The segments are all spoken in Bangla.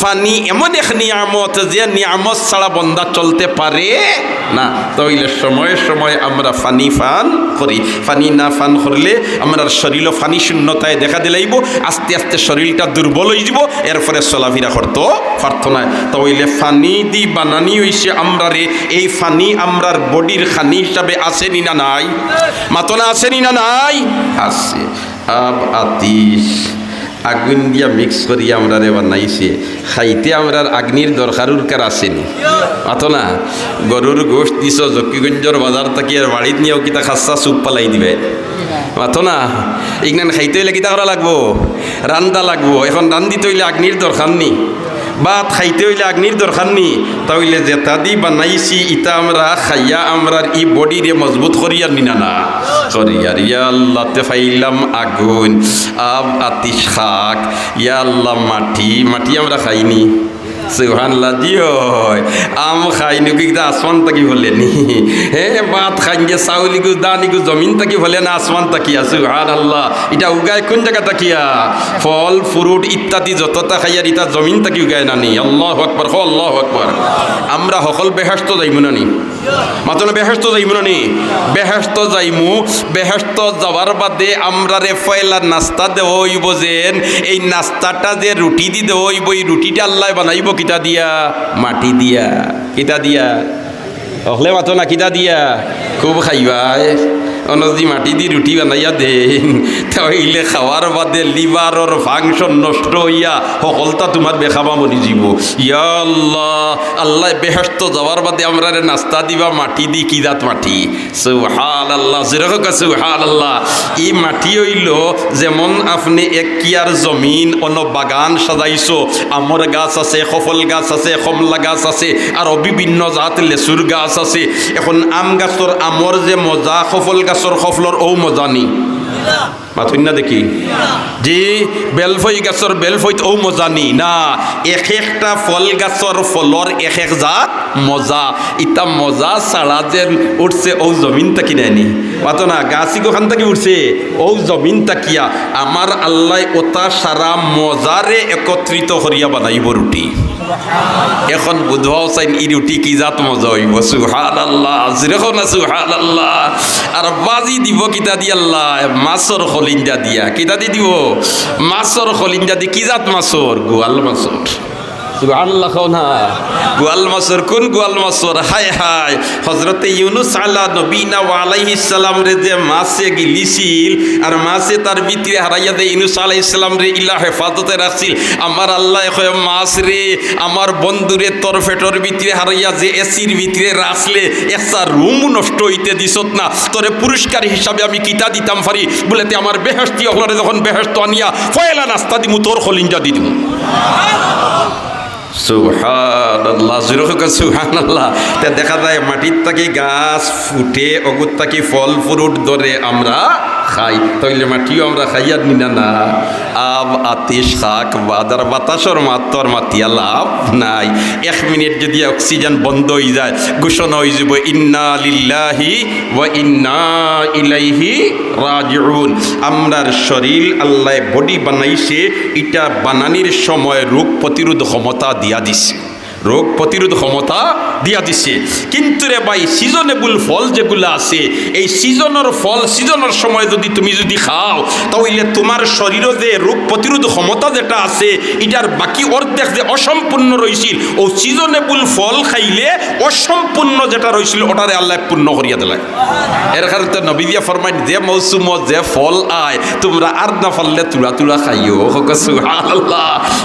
ফানি, এমন এক নিয়ামত যে নিয়ামত ছাড়া বন্দা চলতে পারে না। তাইলে সময়ে সময় আমরা ফানি ফান করি। ফানি না ফান করলে আমরা শরীর ফানি শূন্যতায় দেখা দিলাইব, আস্তে আস্তে শরীরটা দুর্বল হয়ে যাব এরপরে চলাফেরা করতো পারতো না তাইলে ফানি দি বানানি হইছে আমরা রে এই ফানি আমরার বডির খানি হিসাবে আসেনি না নাই? মাতনা আসেনি না নাই? আছে আব আতিশ। আগুন দিয়া মিক্স করি আমরা রে বানাইছে। খাইতে আমরা আগ্নির দরকারুর কার আসেনি অত না? গরুর গোষ্ঠ দিছ জকিগঞ্জর বাজার থাকি আর বাড়িত নিয়েও কিতা খাসা সুপ পালাই দিবে। মাতো না? ইগনান খাইতে হইলে কিতা করা লাগবো? রান্দা লাগবো। এখন রান্দিতে হইলে আগ্নির দরকার নি? ভাত খাইতে হইলে আগ্নির দরকার নি তাহলে যেটা দি বানাইছি ইটা আমরা খাইয়া আমরার ই বডিরে মজবুত করিয়ার নিনা না। করিয়ার ইয়া আল্লাহতে ফাইলাম আগুন। আব আতিশ খাক। ইয়া আল্লাহ মাটি মাটি আমরা খাইনি। সুহানলা দিও আম খাইনি কি আসমান তাকি বলে নি? হে, ভাত খাইয়ে চাউলি গু দানি গু জমিন তাকি বলে না, আসমান তাকিয়া সুহান আল্লাহ এটা উগায় কোন জায়গা তাকিয়া ফল, ফ্রুট ইত্যাদি যতটা খাইয়ার ইটা জমিন তাকি উগায় নানি আল্লাহ আকবর, হ, আল্লাহ আকবর। আমরা সকল বেহাস্ত যাইব নানি মাত্র বেহেস্ত যাইমু নানি? বেহেস্ত যাইমু। বেহেস্ত যাওয়ার বাদে আমরা রে ফয়লার নাস্তা দেওয়া হইব যেন। এই নাস্তাটা যে রুটি দি দেওয়া হইব এই রুটিটা আল্লাহ বানাইব কিতা দিয়া? মাটি দিয়া। কিতা দিয়া? অহলে মাতো না কিতা দিয়া? খুব খাইবাই। অনজি মাটি দি রুটি বানাইয়া দেন তাইলে খাওয়ার বাদে লিভারর ফাংশন নষ্ট হইয়া সকলটা তোমার বেখাবা মরি যাব ইয়া আল্লাহ আল্লাহ বেহস্ত যাওয়ার বাদে আমরা নাস্তা দিবা মাটি দি কিদাত মাটি সুহাল আল্লাহ যেরকম সুহাল আল্লাহ এই মাটি হইল যেমন আপনি এক কিয়ার জমিন অন্য বাগান সাজাইছো আমর গাছ আছে সফল গাছ আছে কমলা গাছ আছে আর বিভিন্ন জাত লেচুর গাছ আছে এখন আম গাছর আমর যে মজা সফল গাছর সফলর ও মজানি মাথুন না দেখি। যে বেলফই গাছর বেলফইত ও মজানি না এক একটা ফল গাছর ফলর এক এক জাত মজা ইটা মজা ছাড়া যে উঠছে, ঔ জমিন তাকি নেয়নি মাতো না, গাছি গোখান তাকি উঠছে? ঔ জমিন তাকিয়া আমার আল্লাহ ওটা সারা মজারে একত্রিত করিয়া বানাইব রুটি। এখন বুধবাও চাইন, ই রুটি কি জাত মজা হইব? সুহান আল্লাহ যেরকম না সুহান আল্লাহ আর বাজি দিব কিতা দি আল্লাহ? মাছর খলিঞ্জা দিয়া। কিতা দি দিব? মাছর খলিঞ্জা দি কি জাত মাছর গোয়াল মাছর কোন হায় হায় যে গিলিছিল দে আমার আল্লাহ বন্ধুরে তোর ফেটর ভিতরে হারাইয়া যে এসির ভিতরে রাখলে একটা রুম নষ্ট হইতে দিছত না। তোরে পুরস্কার হিসাবে আমি কিতা দিতাম পারি বলে তে আমার বেহেস্তি হলরে যখন বেহেস্ত আনিয়া, ফয়লা নাস্তা দিমু, তোর খলিঞ্জা দি দিমু। দেখা যায় থাকি গাছ ফুটে ফল আমরা খাই। মাটিও আমরা না। আব শাক, বাদার নাই। এক মিনিট যদি অক্সিজেন বন্ধ হয়ে যায়, ঘোষণা হয়ে যাব, ইন্না লিল্লাহি ইন্না আমরার শরীর আল্লাহ বডি বানাইছে, এটা বানানির সময় রোগ প্রতিরোধ ক্ষমতা দিয়া দিছে রোগ প্রতিরোধ ক্ষমতা দিয়া দিছে। কিন্তু রে ভাই সিজনেবল ফল যেগুলো আছে, এই সিজনের ফল সিজনের সময় যদি তুমি যদি খাও, তাহলে তোমার শরীরে যে রোগ প্রতিরোধ ক্ষমতা যেটা আছে, এটার বাকি অর্ধেক যে অসম্পূর্ণ রয়েছিল ও সিজনেবল ফল খাইলে অসম্পূর্ণ যেটা রয়েছিল ওটারে আল্লাহ পূর্ণ করিয়া দিলে। এর কারণে তো নবী দিয়া ফরমাই যে মৌসুমত যে ফল আয়, তোমরা আর না ফললে তুলা তুলা খাইও।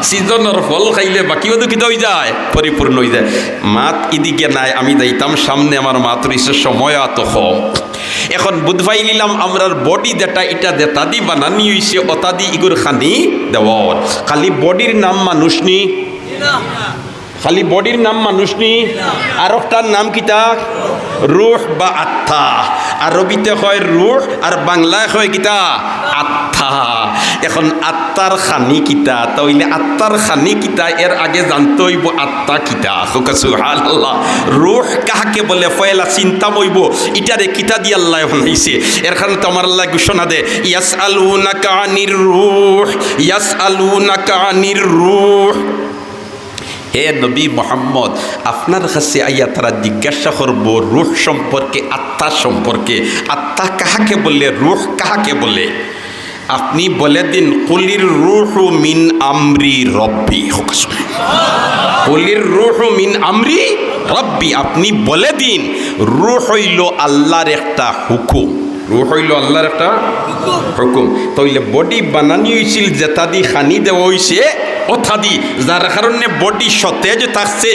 সিজনের ফল খাইলে বাকিও দুঃখিত হয়ে যায়। পরিপূর্ণ হয়ে যায়। মাত ইদিকে নাই, আমি যাইতাম সামনে আমার মাত রয়েছে সময় এত কম এখন বুধবাই নিলাম, আমরার বডি যেটা, এটা যেটা দি বানানি হইছে অতাদি ইগুর খানি দেওয়ার। খালি বডির নাম মানুষ নি। খালি বডির নাম মানুষ নি। আর একটার নাম কিতা? রুহ বা আত্মা। আরবিতে হয় রুহ, আর বাংলায় হয় কিতা আত্মা। এখন আত্মার খানি কিতা? তাইলে আত্মার খানি কিতা? এর আগে জানতে হইব আত্মা কিতা। আল্লাহ রুহ কাহাকে বলে? ফয়লা চিন্তা বইব। ইটারে কিতা দিয়ে আল্লাহ বানাইছে। এর কারণে তো আমার আল্লাহ ঘোষণা দে। ইয়াস আলু নাকা আনির রুহ। ইয়াস আলু নাকা আনির রুহ। হে নবী মোহাম্মদ, আপনার কাছে আইয়া তারা জিজ্ঞাসা করব, রুহ সম্পর্কে, আত্মা সম্পর্কে। আত্মা কাহাকে বলে, রুহ কাহাকে বলে? আপনি বলে দিন, কুলির রুহ মিন আমরি রব্বি। কুলির রুহ মিন আমরি রব্বি, আপনি বলে দিন, রুহ হইল আল্লাহর একটা হুকুম। রুহ হইল আল্লাহর একটা হুকুম। তইলে বডি বানানি হয়েছিল যেটা দি খানি দেওয়া হয়েছে অথাদি, যার কারণে বডি সতেজ থাকছে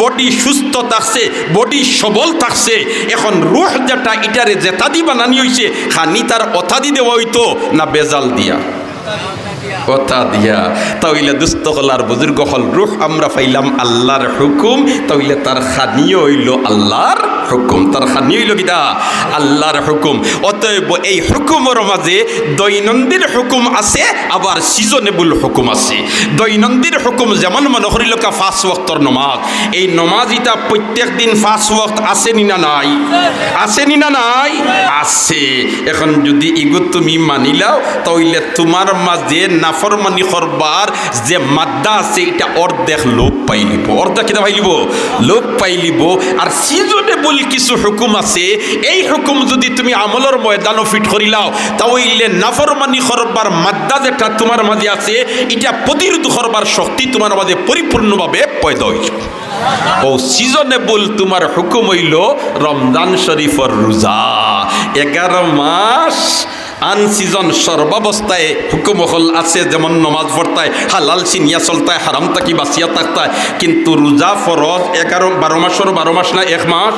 বডি সুস্থ থাকছে বডি সবল থাকছে। এখন রুহ যেটা ইটারে জেতাদি বানানি হয়েছে খানি তার অথাদি দেওয়া হইতো না বেজাল দিয়া। কথা দিয়া তাইলে দুস্থ হলার বুজুর্গ হল রুহ, আমরা পাইলাম আল্লাহর হুকুম তাইলে তার খানিও হইল আল্লাহর হুকুম। তার খানি হইল কিটা আল্লাহর হুকুম। অতএব এই হুকুমের মাঝে দৈনন্দিন হুকুম আছে, আবার সিজনেবল হুকুম আছে। দৈনন্দিন হুকুম যেমন মনে করিল ফাঁস ওয়াক্তর নমাজ। এই নমাজ ইটা প্রত্যেক দিন ফাঁস ওয়াক্ত আসেনি না নাই? আসেনি না নাই? আছে। এখন যদি ইগো তুমি মানিলাও তাইলে তোমার মাঝে নাফরমানি করবার যে মাদ্দা আছে, এটা অর্ধেক লোপ পাইলিব অর্ধেক কিনা পাইলিব লোপ পাইলিব আর সিজনেবল কিছু হুকুম আছে, এই হুকুম যদি তুমি আমলের ময়দানও ফিট করিলাও তাহলে নাফরমানি করবার মাদ্দা যেটা তোমার মাঝে আছে, এটা প্রতিরোধ করবার শক্তি তোমার মাঝে পরিপূর্ণভাবে পয়দা হয়েছে ও সিজনেবল তোমার হুকুম হইল, রমজান শরীফর রোজা। এগারো মাস আন সিজন সর্বাবস্থায় হুকুম হল আছে, যেমন নমাজ পড়তায়, হালাল চিনিয়া চলতায়, হারাম তাকি বাঁচিয়া থাকতায়। কিন্তু রোজা ফরজ এগারো, বারো মাসের, বারো মাস না, এক মাস?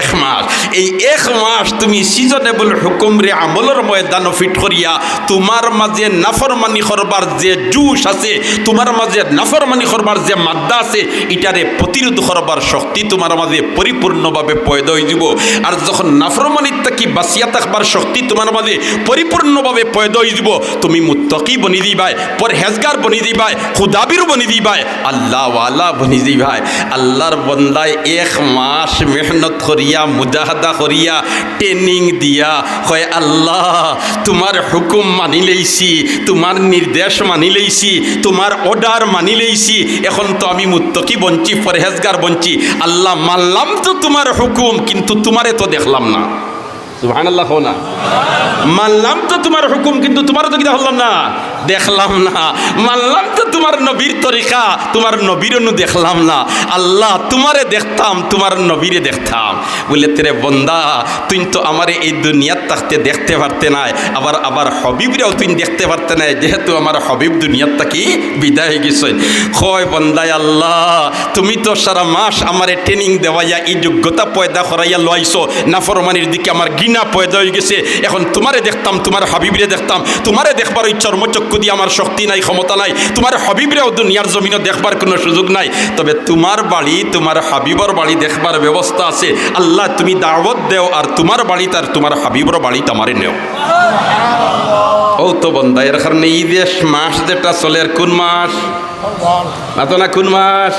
এক মাস। এই এক মাস তুমি সিজনেবল হুকুম রে আমলের ময়দান ফিট করিয়া তোমার মাঝে নাফরমানি করবার যে জুস আছে, তোমার মাঝে নাফরমানি করবার যে মাদ্দা আছে, এটারে প্রতিরোধ করবার শক্তি তোমার মাঝে পরিপূর্ণভাবে পয়দা হয়ে যাব। আর যখন নাফরমানির থাকি বাঁচিয়া থাকবার শক্তি তোমার মাঝে পরিপূর্ণভাবে পয়দা যাব তুমি মুত্তকি বনি দিবাই, পরহেজগার বনি দিবাই, খুদাবির বনি দিবাই আল্লাহ ওয়ালা বনি দিবাই। আল্লাহর বন্দায় এক মাস মেহনত করিয়া, মুজাহাদা করিয়া, ট্রেনিং দিয়া হয় আল্লাহ, তোমার হুকুম মানি লইছি, তোমার নির্দেশ মানি লইছি, তোমার অর্ডার মানি লইছি, এখন তো আমি মুত্তকি বঞ্চি পরহেজগার বঞ্চি আল্লাহ মানলাম তো তোমার হুকুম, কিন্তু তোমারে তো দেখলাম না। সুবহানাল্লাহ না। মানলাম তো তোমার হুকুম কিন্তু তোমারও তো কিনা হলাম না। দেখলাম না। মানলাম তো তোমার নবীর তরিকা, তোমার নবীরও দেখলাম না। আল্লাহ তোমারে দেখতাম, তোমার নবীরে দেখতাম। বলে, তেরে বন্দা, তুই তো আমারে এই দুনিয়ার থাকতে দেখতে পারতে নাই। আবার আবার হবিবরেও তুই দেখতে পারতে নাই। যেহেতু আমার হবিব দুনিয়ার থাকি বিদায় হয়ে গেছেন হয় বন্দায় আল্লাহ, তুমি তো সারা মাস আমারে ট্রেনিং দেওয়াইয়া এই যোগ্যতা পয়দা করাইয়া লইছো। নাফরমানির দিকে আমার ঘৃণা পয়দা হয়ে গেছে। এখন তোমারে দেখতাম, তোমার হাবিবরে দেখতাম। তোমারে দেখবার ওই চর্মচক্ষু দিয়ে আমার শক্তি নাই, ক্ষমতা নাই। তোমার হাবিবরেও দুনিয়ার জমিনে দেখবার কোনো সুযোগ নাই। তবে তোমার বাড়ি তোমার হাবিবর বাড়ি দেখবার ব্যবস্থা আছে। আল্লাহ তুমি দাওয়াত দেও আর তোমার বাড়ি তার তোমার হাবিবর বাড়ি তোমারে নেও। ও তো বন্ধা এর কারণে ঈদের মাস যেটা চলে কোন মাস মাতনা কোন মাস?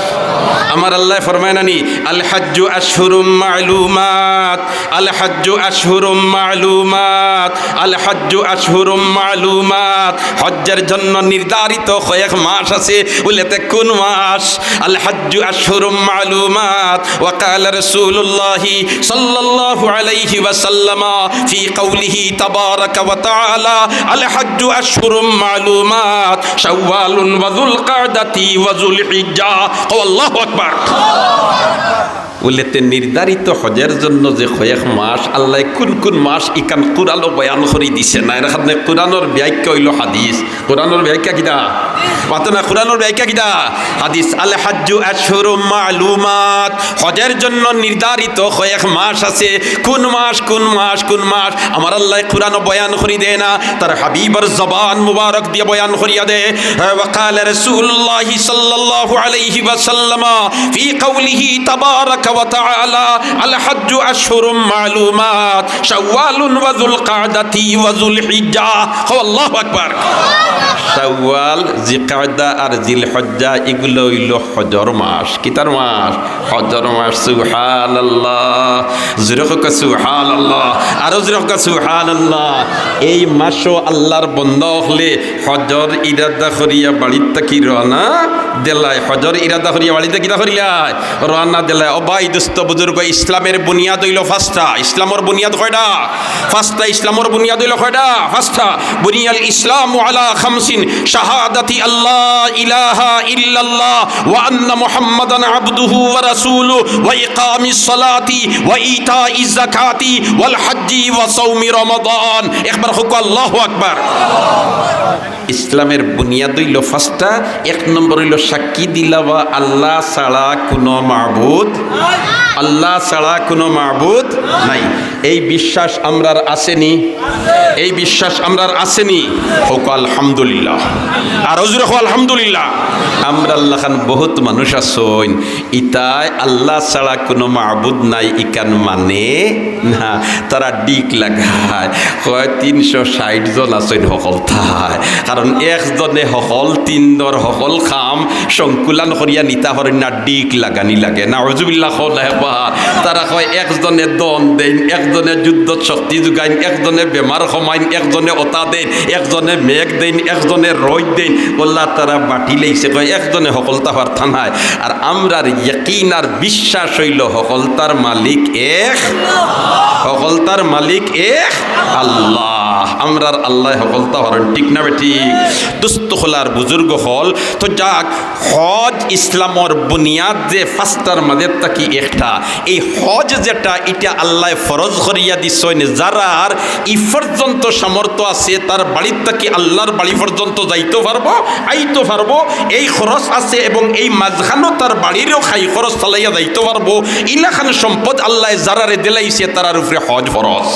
আমার আল্লাহ ফরমায় নানি আল হাজ্জু আশহুরুম মা'লুমাত, আল হাজ্জু আশহুরুম মা'লুমাত, আল হাজ্জু আশহুরুম মা'লুমাত। হজ্জের জন্য নির্ধারিত কয়েক মাস আছে উলেতে কোন মাস? আল হাজ্জু আশহুরুম মা'লুমাত, ওয়া ক্বালা রাসূলুল্লাহ সাল্লাল্লাহু আলাইহি ওয়া সাল্লাম ফি কওলিহি তাবারাকা ওয়া তাআলা, আল হাজ্জু আশহুরুম মা'লুমাত, শাওয়ালুন ওয়া যুল القعدة وذو الحجة. والله أكبر. বলেতে নির্ধারিত হজের জন্য যে কয়েক মাস আল্লাহ কোন কোন মাস ইকান কোরআনও বয়ান করে দিছে না এখানে কোরআনের ব্যাখ্যা হইল হাদিস কোরআনের ব্যাখ্যা কিনা মাতো না কোরআনের ব্যাখ্যা কিনা হাদিস আল হাজ্জু আশহুরুম মালুমাত হজের জন্য নির্ধারিত কয়েক মাস আছে কোন মাস কোন মাস কোন মাস আমার আল্লাহ কোরআন বয়ান করি দেয় না তার হাবিবর জবান মুবারক দিয়ে বয়ান করিয়া দে وقال رسول الله صلى الله عليه وسلم في قوله قوله ওয়া তাআলা আল হজ্জ আশহুরুম মালুমাত, শাওয়ালুন ওয়া যুলকাদাতি ওয়া যুলহিজ্জা। আল্লাহু আকবার। শাওয়াল জিকাদা আর জিলহজ্জা এগুলো হইল হজর মাস। কিতার মাস? হজর মাস, সুবহানাল্লাহ। জুরক সুবহানাল্লাহ। আর জুরক সুবহানাল্লাহ। এই মাসও আল্লাহর বন্ধ হলে হজর ইরাদা করিয়া বাড়ির থাকি রওনা দেলায়? হজর ইরাদা করিয়া বাড়িতে কিতা করিলায় রওনা দেলায়। ও অবাই দুস্থ বুজুর্গ, ইসলামের বুনিয়াদ হইল ফাস্টা। ইসলামর বুনিয়াদ কয়টা? ফাস্তা ইসলামর বুনিয়াদ হইল কয়টা? ফাস্টা। বুনিয়াল ইসলাম আলা খামসিন, শাহাদাতি আল্লাহ ইলাহা ইল্লাল্লাহ, ওয়া আন্না মুহাম্মাদান আবদুহু ওয়া রাসূলু ওয়া ইকামিস সালাতি, ওয়া ইতাইজ যাকাতি, ওয়াল একবার ইসলামের বুনিয়াদ হইল ফার্স্টটা এক নম্বর হইল সাক্ষী দিলাবা আল্লাহ ছাড়া কোনো মাবুদ আল্লাহ ছাড়া কোনো মাবুদ নাই। এই বিশ্বাস আমরার আসেনি। এই বিশ্বাস আমরার আসেনি। হোক আলহামদুলিল্লাহ। আর হজুর হোক আলহামদুলিল্লাহ। আমরা আল্লাহ খান বহুত মানুষ আসইন ইতায় আল্লাহ ছাড়া কোনো মাবুদ নাই, ইকান মানে না। তারা ডিক লাগায়। কয় তিনশো ষাট জন আসইন সকল ঠাই কারণ একজনে সকল তিনদর সকল খাম। সংকুলান করিয়া নিতা হরেন না ডিক লাগানি লাগে না। হজুবিল্লা হেবা তারা কয়, একজনে দন দেন একজনে যুদ্ধ শক্তি যোগাইন, একজনে বেমার সমাইন, একজনে অতা দেন একজনে মেঘ দেন একজনে রই দেন বললা তারা বাটি লাইছে কয়, একজনে সকলতা পার্থা নাই। আর আমরার ইয়কিন আর বিশ্বাস হইল সকলতার মালিক এক সকলতার মালিক এক আল্লাহ। আমরার আল্লাহ সকলতা হরেন, ঠিক না বেটি? দুস্থ হলার বুজুর্গ হল। তো যাক, হজ ইসলামর বুনিয়াদ যে ফাস্টার মাঝে তাকি একটা? এই হজ যেটা, এটা আল্লাহ ফরজ করিয়া দিছেন। যারার ই পর্যন্ত সামর্থ্য আছে, তার বাড়ির তাকি আল্লাহর বাড়ি পর্যন্ত যাইতে পারব, আইতে পারব। এই খরচ আছে এবং এই মাঝখানো তার বাড়িরও খাই খরচ চালাইয়া যাইতে পারব। ইলাখান সম্পদ আল্লাহ যারারে দিলাইছে, তারার উপরে হজ ফরজ।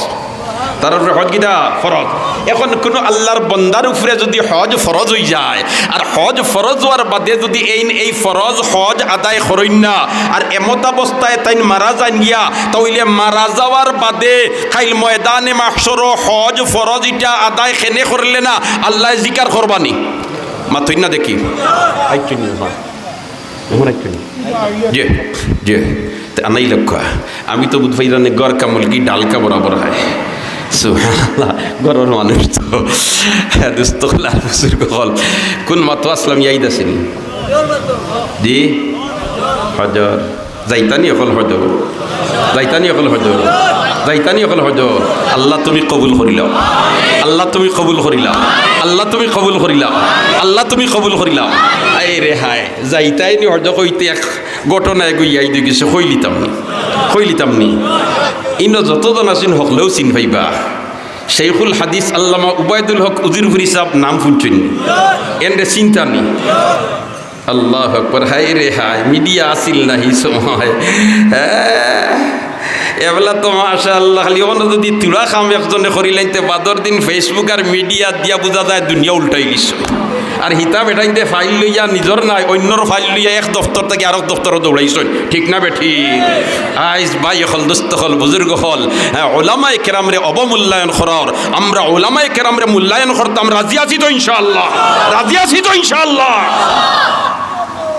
তার উপরে হজ কিটা ফরজ। এখন কোনো আল্লাহর বন্দার উপরে যদি হজ ফরজ হয়ে যায় আর হজ ফরজ হওয়ার বাদে যদি এই এই ফরজ হজ আদায় করেন না আর এমত অবস্থায় তাই মারা যান গিয়া তাইলে মারা যাওয়ার বাদে খাইল ময়দানে মাসর হজ ফরজ ইটা আদায় খেনে করলে না আল্লাহ জিকার করবানি? মাথুই না দেখি যে আনাই লক্ষ্য। আমি তো বুধ ভাইরানে গড় কামল কি ডালকা বরাবর হয়। সুবহানাল্লাহ গরর মানুষ তো। হল কোন মাতো আসলাম, ইয়াইদ আসেনি? জি? হজর। যাইতানি অকল হজর। যাইতানি অকল হজর। যাইতানি অকল হজর। আল্লাহ তুমি কবুল করিলাও আল্লাহ তুমি কবুল করিলাও আল্লাহ তুমি কবুল করিলাও আল্লাহ তুমি কবুল করিলাও এই রে হায়, যাইতাই নি হজ কইতে এক ঘটনায় গইয়াই দি গেছে, কইলিতাম নি কইলিতাম নি। ইনো যতজন আছেন হকলেও চিন পাইবা। শেখুল হাদিস আল্লামা উবায়দুল হক উজির হিসাব নাম শুনছেন এনরে চিন্তা নি। আল্লাহ আকবর হাই রে হাই মিডিয়া আসিল নাহি সময়। হ্যাঁ। এবেলা তো মাশা আল্লাহ খালি অন্য যদি তুলা খাম একজনে করিলাইতে বাদর দিন ফেসবুক আর মিডিয়া দিয়া বোঝা যায়, দুনিয়া উল্টাই গেছে। আর হিতাব এটাইতে ফাইল লইয়া নিজর নাই, অন্যর ফাইল লইয়া এক দপ্তর থেকে আরেক দপ্তর দৌড়াইছেন। ঠিক না বেঠি আইস ভাই হল দুস্থ হল, বুজুর্গ হল। হ্যাঁ ওলামায় কেরামরে অবমূল্যায়ন করার। আমরা ওলামায় কেরামরে মূল্যায়ন করতাম, রাজি আছি তো ইনশাআল্লাহ। রাজি আছি তো ইনশাআল্লাহ।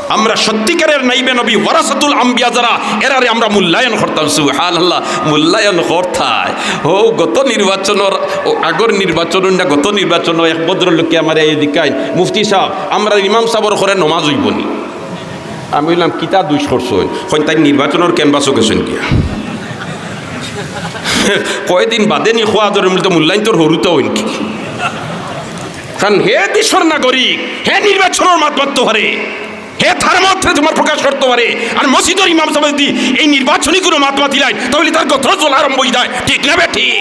আমরা সত্যিকারের নাইবে নবী, ওয়ারাসাতুল আম্বিয়া যারা, এরারে আমরা মূল্যায়ন করতাম, সুবহানাল্লাহ, মূল্যায়ন করতাই। ও, গত নির্বাচনের, ও, আগর নির্বাচন না গত নির্বাচন এক ভদ্রলোককে আমার এই দিকাই মুফতি সাহেব, আমরা ইমাম সাহেবর করে নমাজ হইব নি। আমি বললাম কিতা দুইশ করছেন হন তাই নির্বাচনের ক্যানভাসও গেছেন গিয়া। কয়দিন বাদে নি খোয়া ধরে মিলতে মূল্যায়ন তোর হরুতে হইন কি? কারণ হে দেশের নাগরিক, হে নির্বাচনের মাতমাত্র হারে হে তার মধ্যে তোমার প্রকাশ করতে পারে। আর মসজিদের ইমাম সাহেব যদি এই নির্বাচনী কোনো মাতমা দিলাই তাহলে তার গোত্র চলা আরম্ভ হয়ে যায়। ঠিক না বে, ঠিক?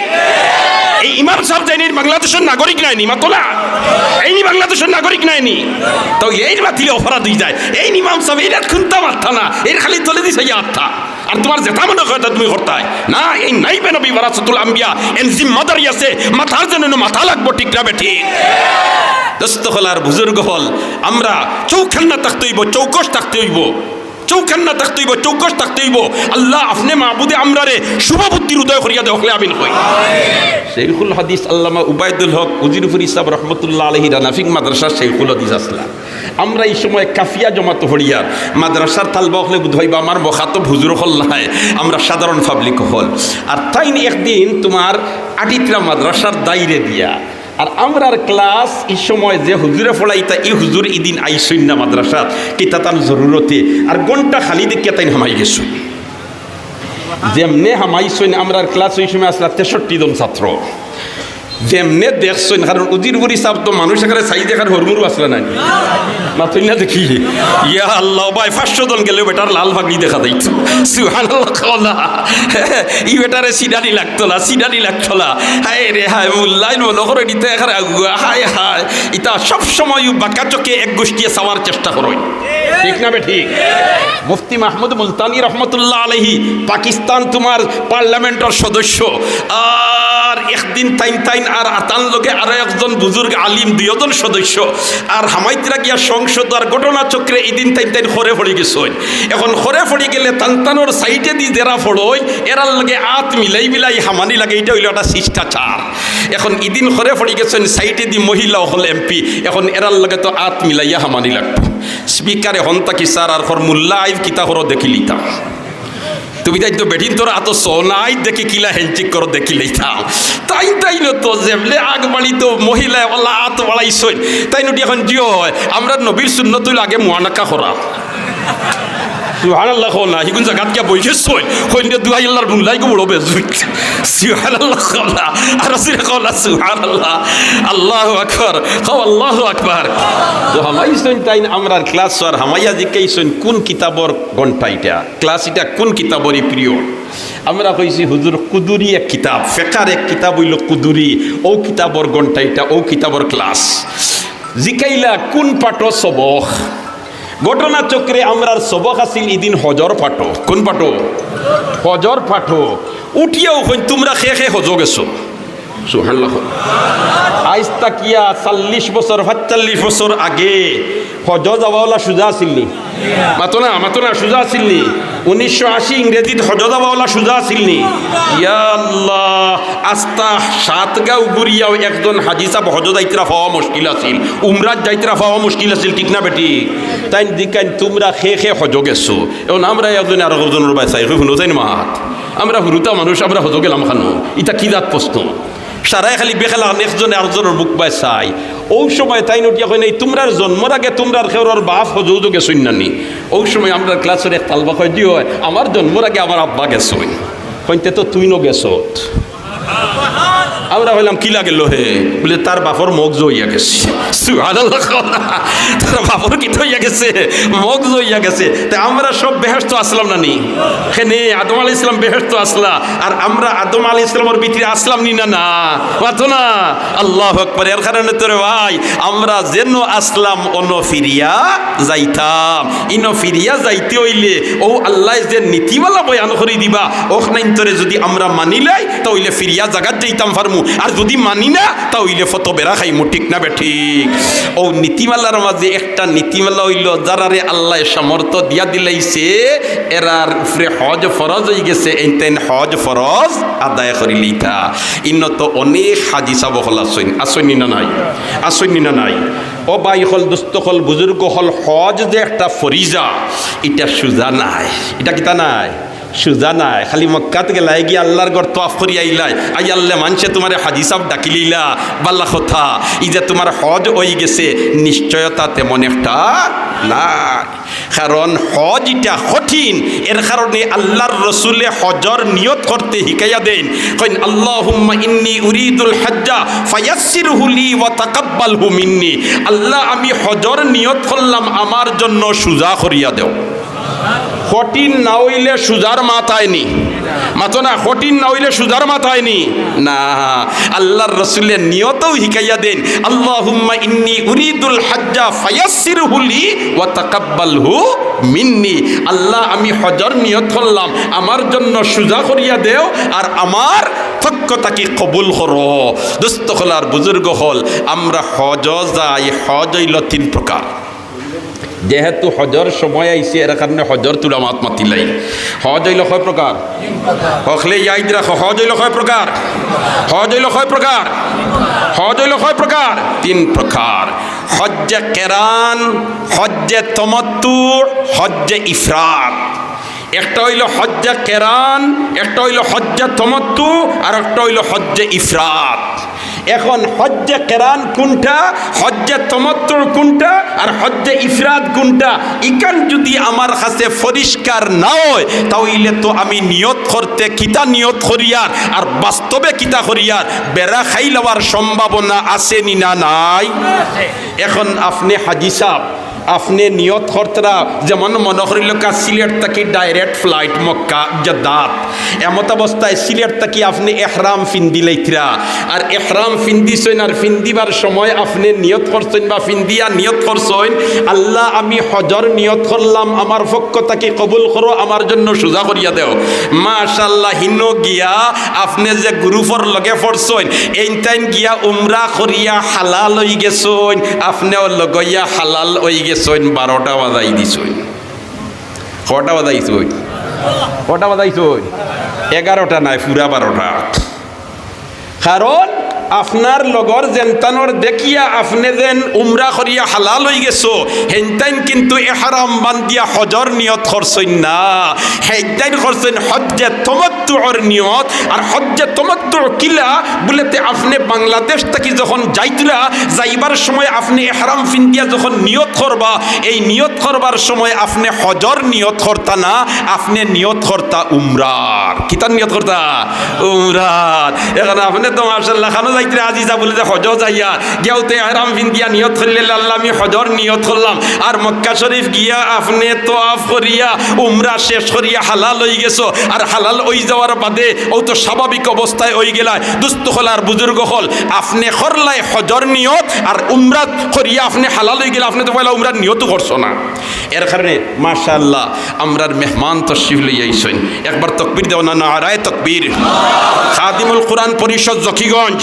এই ইমাম সাহেব যায়নি বাংলাদেশের নাগরিক নাইনি মাতলা? এই বাংলাদেশের নাগরিক নাইনি তো এই বাতিলে অপরাধ হয়ে যায়। এই ইমাম সাহেব এটা খুনতা মাথা না, এর খালি তলে দিছে আত্মা। আর তোমার যেটা মনে হয় তুমি করতাই না, এই নাই বে নবী আম্বিয়া, এন জিম্মাদারি আছে, মাথার জন্য মাথা লাগবো, ঠিক না ঠিক দোস্ত হল আর বুজুর্গ হল, আমরা চৌখান্না থাকতে হইব, চৌকস থাকতে হইব। চৌকান্না থাকতে হইব, চৌকস থাকতে হইব। আল্লাহ আপনি মাহবুদে আমরারে শুভ বুদ্ধির উদয় করিয়া দেখলে আমিন হই। শেখুল হাদিস আল্লামা উবায়দুল হক উজিরফুর ইসাব রহমতুল্লাহ আলহি রানাফিক মাদ্রাসা শেখুল হাদিস আসলা। আমরা এই সময় কাফিয়া জমাত হরিয়ার মাদ্রাসার তালবা হলে বুধবাইবা আমার বখাতব হুজুর হল নাই আমরা সাধারণ পাবলিক হল। আর তাই একদিন তোমার আটিত্রা মাদ্রাসার দায়রে দিয়া। আর আমরার ক্লাস এই সময় যে হুজুরে ফলাইতা, এই হুজুর ইদিন আইসইন না মাদ্রাসাত কিতা তার জরুরতে। আর ঘণ্টা খালি দেখিয়া তাই হামাই গেছো। যেমনে হামাইছইন আমরার ক্লাস ওই সময় আসলা তেষট্টি জন ছাত্র। যেমনে দেখছইন কারণ উজির বুড়ি সাহেব তো মানুষ এখানে চাই দেখার হরমুরু আসলে নাই। মাথুই না দেখি। ইয়া আল্লাহ, ভাই, পাঁচশো জন গেলে বেটার লাল ভাগনি দেখা দিত সুহান ই বেটারে সিডানি লাগতো না, সিডানি লাগতো না। হায় রে, হায় মনে করে নিতে এখানে হায় হায়। ইতা সব সময় বাঁকা চোখে এক গোষ্ঠী চাওয়ার চেষ্টা করোই ঠিক না ঠিক? মুফতি মাহমুদ মুলতানি রহমতুল্লাহ আলহি পাকিস্তান তোমার পার্লামেন্টের সদস্য। আর একদিন তাইন তাইন আর আতান লোকে আরও একজন বুজুর্গ আলিম দুজন সদস্য। আর হামাইতরা গিয়া সংসদ আর ঘটনা চক্রে এদিন তাইন তাইন খরে ফড়ি গেছই এখন খরে ফড়ি গেলে তান্তানোর সাইডে দি জেরা ফড়ই, এরার লগে আত মিলাই মিলাই হামানি লাগে, এটা হইল একটা শিষ্টাচার। এখন ইদিন খরে ফড়ি গেছেন, সাইডে দি মহিলা হল এমপি, এখন এরার লগে তো আত মিলাইয়া হামানি লাগতো স্পিকারে হন্তা কি সার আর ফর মুল্লা আইব কিতা হর দেখি লিতাম তুমি তাই তো বেঠিন তোর আত সোনাই দেখি কিলা হেঞ্চিক করো দেখি লইতাম তাই তাই ন তো যেমলে আগ বাড়ি তো মহিলা ওলা আত বাড়াইছই তাই নটি এখন জিও হয়। আমরা নবীর শূন্য তুই আগে মোয়ানাকা করা সুহানাল্লাহ কো না, হিগুন জাগাত গিয়া বইছে সই কইন্ডে দুহাই আল্লাহর মুল্লাই গো বড় বেজুই সুহানাল্লাহ কলা আর সিরে কলা সুহানাল্লাহ আল্লাহু আকবার, কও আল্লাহু আকবার। তো হামাইছন তাই আমরার ক্লাস আর হামাইয়া জিকাইছন কোন কিতাবর ঘণ্টা এটা? ক্লাস এটা কোন কিতাবরই প্রিয়? আমরা কইছি, হুজুর, কুদুরি এক কিতাব, ফেকার এক কিতাব হইল কুদুরি, ও কিতাবর ঘণ্টা এটা, ও কিতাবর ক্লাস। জিকাইলা কোন পাঠ সবক ঘটনা চক্রে আমরার সবক আছিল ইদিন হজর ফাটো কোন পাটো হজর পাঠো উঠিয়াও তোমরা খে খে হজ গেছো। সুহান্লাহ আইজ তাকিয়া চাল্লিশ বছর সাতচল্লিশ বছর আগে হজ যাওয়াওয়ালা সুজা আসিলনি মাতো না মাতো না সুজা আসিলনি উনিশশো আশি ইংরেজিত হজ যাওয়াওয়ালা সুজা আসিলনি ইয়াল্লাহ আস্তা সাতগাঁও গুড়িয়াও একজন হাজি সাহেব হজ যাইতরা পাওয়া মুশকিল আছিল উমরাত যাইতরা পাওয়া মুশকিল আছিল ঠিক না বেটি তাই দিকান তোমরা খে খে হজ গেছো এখন আমরা একজন আর একজনের বাই চাই শুনো যাই মাত আমরা হুরুতা মানুষ আমরা হজ গেলাম খানো ইটা কি জাত প্রশ্ন সারাই খালি বেখেলা একজনে আরেকজনের মুখ পায় চাই। ওই সময় তাই নটিয়া কই নাই তোমরার জন্মর আগে তোমরার খেওর বাপ হজৌদ যোগে নানি ও সময় আমরা ক্লাসের এক তালবা কয়, দিও, আমার জন্মর আগে আমার আব্বা গেছ। কইতে তো তুই নো গেছত। আমরা হইলাম কি লাগেল হে? বলে, তার বাপর মগজ হইয়া গেছে। তার বাপর কি হইয়া গেছে? মগজ হইয়া গেছে। তা আমরা সব বেহেস্ত আসলাম না নি? হেনে আদম আলী ইসলাম বেহেস্ত আসলা। আর আমরা আদম আলী ইসলামের ভিতরে আসলাম নি না না? না। আল্লাহ আকবার। এর কারণে তোরে ভাই, আমরা যেন আসলাম অন ফিরিয়া যাইতাম। ইন ফিরিয়া যাইতে হইলে, ও আল্লাহ যে নীতিমালা বয়ান করে দিবা ওখানে তোরে যদি আমরা মানিলাই তাহলে ফিরিয়া জাগাত যাইতাম ফারমু। আর যদি মানি না, তাহলে ফটো বেড়া খাইমু, ঠিক না বে ঠিক? ও নীতিমালার মাঝে একটা নীতিমালা হইল, যারারে আল্লাহ সামর্থ্য দিয়া দিলাইছে, এরার উপরে হজ ফরজ হয়ে গেছে, এইতেন হজ ফরজ আদায় করি লিতা। ইন্ন অনেক হাজি চাব হল আসইন, আসইনি না নাই? আসইনি না নাই? ও বাই হল, দুস্থ হল, বুজুর্গ হল, হজ যে একটা ফরিজা, এটা সুজা নাই। এটা কিতা নাই? সুজা নাই খালি মক্কাত গেলাই গিয়ে আল্লাহর গড় তোয়াফ করি আইলাই। আই আল্লাহ, মানছে তোমার হাজি সাহ ডাকিলিলা বাল্লা কথা, ই যে তোমার হজ হয়ে গেছে নিশ্চয়তা তেমন একটা নাই। কারণ হজ এটা কঠিন, এর কারণে আল্লাহর রসুলে হজর নিয়ত করতে শিকাইয়া দেন। কইন, আল্লাহুম্মা ইন্নি উরিদুল হজ্জা, ফায়াসসিরহু লি ওয়া তাকাব্বালহু মিন্নি। আল্লাহ, আমি হজর নিয়ত করলাম, আমার জন্য সুজা করিয়া দেও। কঠিন না হইলে সুজার মাথায় নি। মাতো না কঠিন না হইলে সুজার মাথায় নি। না, আল্লাহর রসুলের নিয়তও শিকাইয়া দেন। আল্লাহুম্মা ইন্নি উরিদুল হাজ্জা ফায়াসসিরহু লি ওয়া তাকাব্বালহু মিন্নি। আল্লাহ, আমি হজর নিয়ত করলাম। আমার জন্য সুজা করিয়া দেও আর আমার পক্ষতাকে কবুল করো। দুস্থ হলার বুজুর্গ হল। আমরা হজ যাই, হজ হইল তিন প্রকার। যেহেতু হজর সময় আইছে, এর কারণে হজর তুলা মাত মাতিলাই হজ হইল কয় প্রকার হকলে ইয়াদ রাখো হজ হইল কয় প্রকার হজ হইল কয় প্রকার হজ হইল কয় প্রকার তিন প্রকার হজ্জে কেরান হজ্জে তমত্তু হজ্জে ইফরাত একটা হইল হজ্জা কেরান একটা হইল হজ্জা তমত্তু আর একটা হইল হজ্জে ইফরাত এখন হজ্জে কেরান কোনটা? হজ্জে তমত্তর কোনটা? আর হজ্জে ইফরাদ কোনটা? ইকান যদি আমার কাছে পরিষ্কার না হয় তাহলে তো আমি নিয়ত করতে কিতা নিয়ত করিয়ার? আর বাস্তবে কিতা করিয়ার? বেড়া খাই লওয়ার সম্ভাবনা আছে নি না নাই? এখন আপনি হাজি সাহ আপনি নিয়ত করতরা যেমন মনে করিল সিলেট থাকি ডাইরেক্ট ফ্লাইট মক্কা জদ্দাত এমত অবস্থায় সিলেট থাকি আপনি এহরাম ফিন্দি লাইতরা আর এহরাম ফিন্দিছেন আর ফিন্দিবার সময় আপনি নিয়ত করছেন বা ফিন্দিয়া নিয়ত করছেন আল্লাহ আমি হজর নিয়ত করলাম আমার পক্ষ থাকি কবুল করো আমার জন্য সোজা করিয়া দেও মাশাল্লাহ হিন গিয়া আপনি যে গ্রুপর লগে পড়ছেন এই টাইম গিয়া উমরা করিয়া হালাল হই গেছেন আপনিও লগইয়া হালাল হই গেছেন বারোটা বাজাই দিছেন কটা বাজাইছই কটা বাজাইছই এগারোটা নাই, পুরা বারোটা কারণ আপনার লগর জেনতানোর দেখিয়া আপনি যেন উমরা করিয়া হালাল হয়ে গেছো, হেনতাইন কিন্তু এহারাম বান্দিয়া হজর নিয়ত করছেন না। হেনতাইন করছেন হজ্জে তমত্তুর নিয়ত আর কিলা বলেতে আপনি বাংলাদেশ থেকে যখন যাইতরা যাইবার সময় আপনি ফিন্দিয়া যখন নিয়ত করবা, এই নিয়ত করবার সময় আপনি হজর নিয়ত না, আপনি নিয়ত উমরার। কিতার নিয়ত উমরার। এখন আপনি তো মার্শাল্লাহ খানো আজি যা বলে যে যাইয়া গেউতে বিন্দিয়া নিয়ত করলে আল্লাহ আমি হজর নিয়ত করলাম। আর মক্কা শরীফ গিয়া আপনি তো আফ করিয়া, উমরা শেষ করিয়া হালাল হয়ে গেছো, আর হালাল হই যাওয়ার বাদে ও তো স্বাভাবিক অবস্থায় হয়ে গেলায়। দুস্থ হল আর বুজুর্গ হল। আপনি করলাই হজর নিয়ত আর উমরাত করিয়া আপনি হালাল হয়ে গেলে আপনি তো পয়লা উমরার নিয়তও করছ না। এর কারণে মাশাল্লাহ আমরার মেহমান তশরিফ লইয়াইছেন একবার তকবির দেও না নারায় তকবির। খাদিমুল কোরআন পরিষদ জকিগঞ্জ।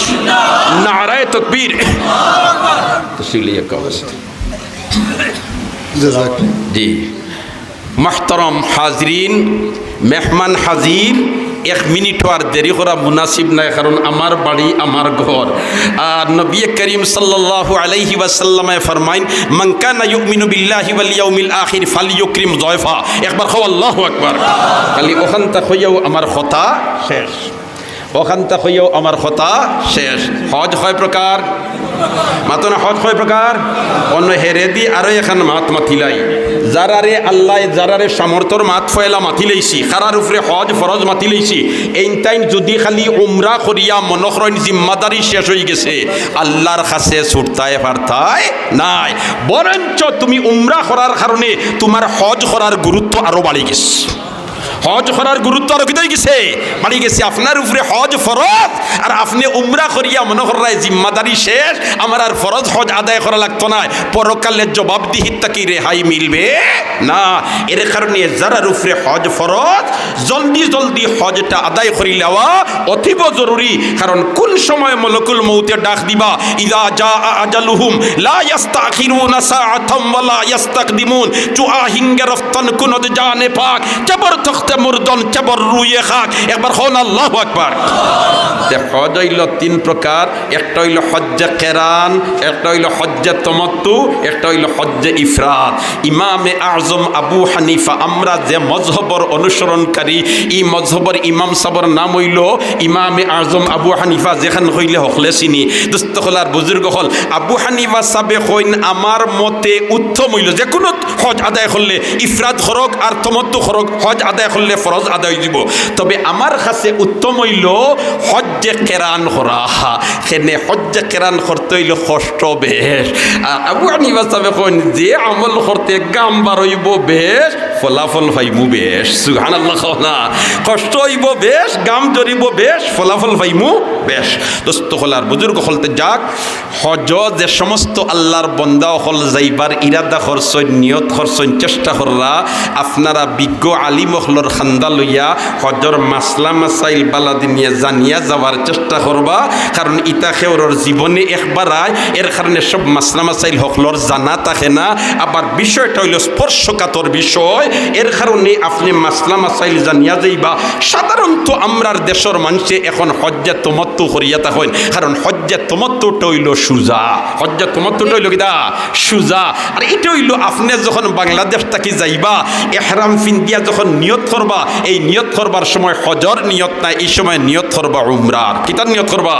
নারায় তকবীর। তশরিফ লইয়া কবস্ত জি। মাহতরম হাজরিন মেহমান হাজির এক মিনিট আর দেরি করা মুনাসিব নাই কারণ আমার বাড়ি আমার ঘর আর নবী করিম সাল্লাল্লাহু আলাইহি ওয়াসাল্লামে ফরমাইন মান কানা ইউমিনু বিল্লাহি ওয়াল ইয়াউমিল আখির ফালইউকরিম যায়ফা একবার খাও আল্লাহু আকবার খালি ওখান তা আমার কথা শেষ ওখান তা হইয়াও আমার কথা শেষ। হজ হয় প্রকার? মাতো না হজ হয় প্রকার? অন্য হেরে দি আরও এখন মাত মাতিলাই। যারারে আল্লাহ, যারারে সামর্থ্যর মাত ফয়লা মাতি লইছি খারার উপরে হজ ফরজ মাতি লইছি এই টাইম যদি খালি উমরা করিয়া মনকরণ জিম্মাদারি শেষ হয়ে গেছে, আল্লাহর কাছে ছুটতায় পারতায় নাই। বরঞ্চ তুমি উমরা করার কারণে তোমার হজ করার গুরুত্ব আরও বাড়ি গেছে। হজ করার গুরুত্ব আরও কিতাই গেছে। বাড়ি গেছে, আপনার উপরে হজ ফরজ, আর আপনি উমরা করিয়া মনে করায় জিম্মাদারি শেষ, আমার আর ফরজ হজ আদায় করা লাগতো না। পরকালের জবাবদিহিত কি রেহাই মিলবে? না। এর কারণে যারার উপরে হজ ফরজ, জলদি জলদি হজটা আদায় করি নেওয়া অতীব জরুরি। কারণ কোন সময় মলকুল মৌতে ডাক দিবা, ইদা যা আজালুহুম, লা ইয়াস্তাখিরুনা সাআতাম ওয়া লা ইয়াস্তাকদিমুন চুআহিন গরফতান কুনদ জানে পাক জবর হইল হইল হইল ইমামে আবু হানিফা অনুসরণকারী, ই মজহবর ইমাম সাবর নাম হইল ইমামে আজম আবু হানিফা, যেখান হইলে হকলে চিনি। দুস্থ বুজুর্গ হল, আবু হানিফা সাবে হইন আমার মতে উত্তম হইল, যে কোনো হজ আদায় করলে, ইফরাত খরক আর তমত্তু খরক হজ আদায় ফরজ আদায় দিব। তবে আমার কাছে উত্তম হইল হজ্জে কেরান করা। সেনে হজ্জে কেরান করতে হইল কষ্ট বেশ। আর আবু সাবে কইন, যে আমল করতে গাম বারইব বেশ, ফলাফল পাইমু বেশ। সুহান আল্লাহ না। কষ্ট হইব বেশ, গাম জরিব বেশ, ফলাফল পাইমু বেশ। দোস্ত হলার বুজুর্গ হলতে যাক। হজ যে সমস্ত আল্লাহর বন্দা হল যাইবার ইরাদা খরচইন নিয়ত খরচইন চেষ্টা কররা, আপনারা বিজ্ঞ আলিম হলর খান্দা লইয়া হজর মাসলা মাসাইল বালাদি নিয়ে জানিয়া যাওয়ার চেষ্টা করবা, কারণ ইতা খেওরর জীবনে একবার আয়, এর কারণে সব মাসলা মাসাইল হকলর জানা থাকে না। আবার বিষয়টা হইল স্পর্শকাতর বিষয়, এর কারণে আপনি মাসলা মাসাইল জানিয়া যাইবা। সাধারণত আমরার দেশের মানুষে এখন হজ্জা তোমাত্তু করিয়া থাকেন, কারণ হজ্জা তোমাত্তুটা হইল সুজা। হজ্জা তোমাত্তুটা হইল কিনা সুজা। আর এটা হইল আপনি যখন বাংলাদেশ থাকি যাইবা, এহরাম ফিন্দিয়া যখন নিয়ত করবা, এই নিয়ত করবার সময় হজর নিয়ত নাই, এই সময় নিয়ত করবা উমরার। কিতার নিয়ত করবা?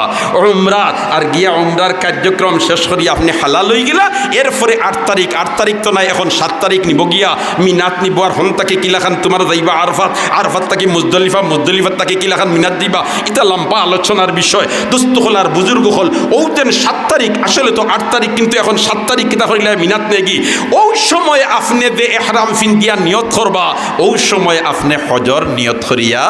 উমরার। আর গিয়া উমরার কার্যক্রম শেষ করি, আপনি হালাল হয়ে গেলা, এরপরে আট তারিখ আট তারিখ তো নাই, এখন সাত তারিখ নিব গিয়া, মিনাত নিব, আর হন তাকে কিলাখান তোমার যাইবা আরফাত আরফাত তাকে মুজদলিফা, মুজদলিফাত তাকে কিলাখান মিনাত দিবা। এটা লম্বা আলোচনার বিষয়। দুস্থ হল আর বুজুর্গ হল ওতেন সাত তারিখ, আসলে তো আট তারিখ, কিন্তু এখন সাত তারিখ কিতা করিলে মিনাত নেগি ওই সময় আপনি দে এহরাম ফিন দিয়া নিয়ত করবা ওই সময় আপনি হজর নিয়ত করিয়া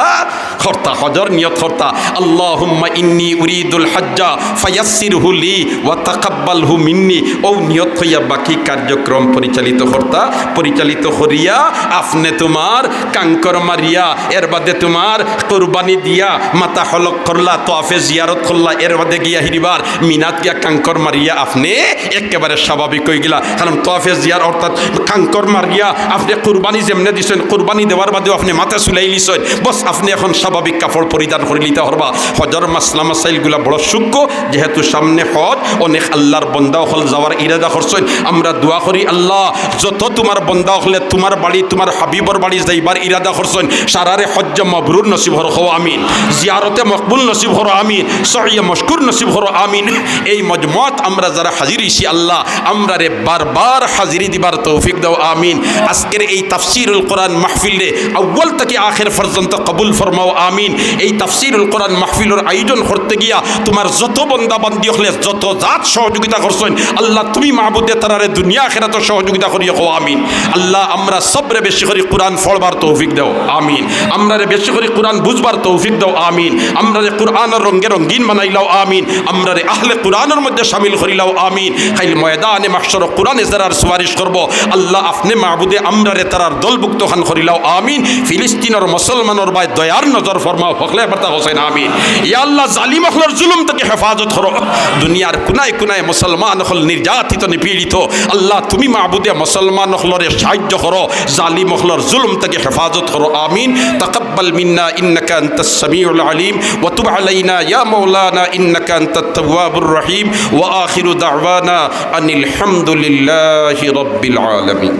খর্তা হজর নিয়ত খর্তা আল্লাহুম্মা ইন্নি উরিদুল হজ্জা, ফায়াসসিরহু লি ওয়া তাকাব্বালহু মিন্নি। ও নিয়ত হইয়া বাকি কার্যক্রম পরিচালিত কর্তা, পরিচালিত করিয়া আপনি তোমার কাঙ্কর মারিয়া, এর বাদে তোমার কোরবানি দিয়া মাতা হলক করলা, তোয়াফে জিয়ারত করলা, এর বাদে গিয়া হিরিবার মিনাত গিয়া কাঙ্কর মারিয়া আপনি একেবারে স্বাভাবিক হয়ে গেলা। কারণ তোয়াফে জিয়ার অর্থাৎ কাঙ্কর মারিয়া আপনি কোরবানি যেমনে দিছেন, কোরবানি দেওয়ার বাদেও আপনি মাথা চুলাই লিছেন বস, আপনি এখন স্বাভাবিক কাপড় পরিধান করে নিতে হরবা হজর মাসলা মাসাইলগুলা বড় সূক্ষ্ম যেহেতু সামনে হজ, অনেক আল্লাহর বন্দা হল যাওয়ার ইরাদা করছেন আমরা দোয়া করি, আল্লাহ, যত তোমার বন্দা হলে তোমার বাড়ি তোমার হাবিবর বাড়ি যাইবার ইরাদা করছেন সারারে হজ্জ মবরুর নসিব হর হো আমিন। জিয়ারতে মকবুল নসিব হর আমিন। সহিয়ে মশকুর নসিব হর আমিন। এই মজমত আমরা যারা হাজির ইসি আল্লাহ আমরা রে বারবার হাজিরি দিবার তৌফিক দাও, আমিন। আজকের এই তাফসিরুল কোরআন মাহফিলে আউ্বাল থেকে আখের পর্যন্ত কবুল ফরমাও, আমিন। এই তাফসিরুল কোরআন মাহফিলের আয়োজন করতে গিয়া তোমার যত বন্দা বান্দি হলে, যত জাত সহযোগিতা করছেন, আল্লাহ তুমি মাহবুদে তারারে দুনিয়া খেরাত সহযোগিতা করিয়া হো আমিন। আল্লাহ আমরা সবরে বেশি করে কোরআন ফলবার তৌফিক দাও, আমিন। আমরা রে বেশি করে কোরআন বুঝবার তৌফিক দাও, আমিন। আমরা রে কোরআনের রঙ্গে রঙ্গিন বানাইলাও, আমিন। আমরা রে আহলে কোরআনের মধ্যে সামিল করিলাও, আমিন। খাইল ময়দানে মাহশর কোরআনে যারার সুপারিশ করব, আল্লাহ আপনি মাহবুদে আমরা রে তারার দলভুক্ত খান করিলাও, আমিন। ফিলিস্তিনের মুসলমানের বাই দয়ার নজর ফরমাও হকলে বার্তা হোসেন আমিন। ইয়া আল্লাহ, জালিম হলর জুলুম থেকে হেফাজত করো দুনিয়ার কুনায় কুনায় মুসলমান হল নির্যাতিত, নিপীড়িত। আল্লাহ, তুমি মাহবুদে মুসলমান হলরে সাহায্য করো জালিম হলর জুলুম থেকে হেফাজত করো আমিন। তাকাব্বাল মিন্না, ইন্নাকা আনতাস সামিউল আলিম। ওয়া তুব আলাইনা, ইয়া মাওলানা, ইন্নাকা আনতাত তাওয়াবুর রহিম। ওয়া আখিরু দাওয়ানা আনিল হামদুলিল্লাহি রাব্বিল আলামিন।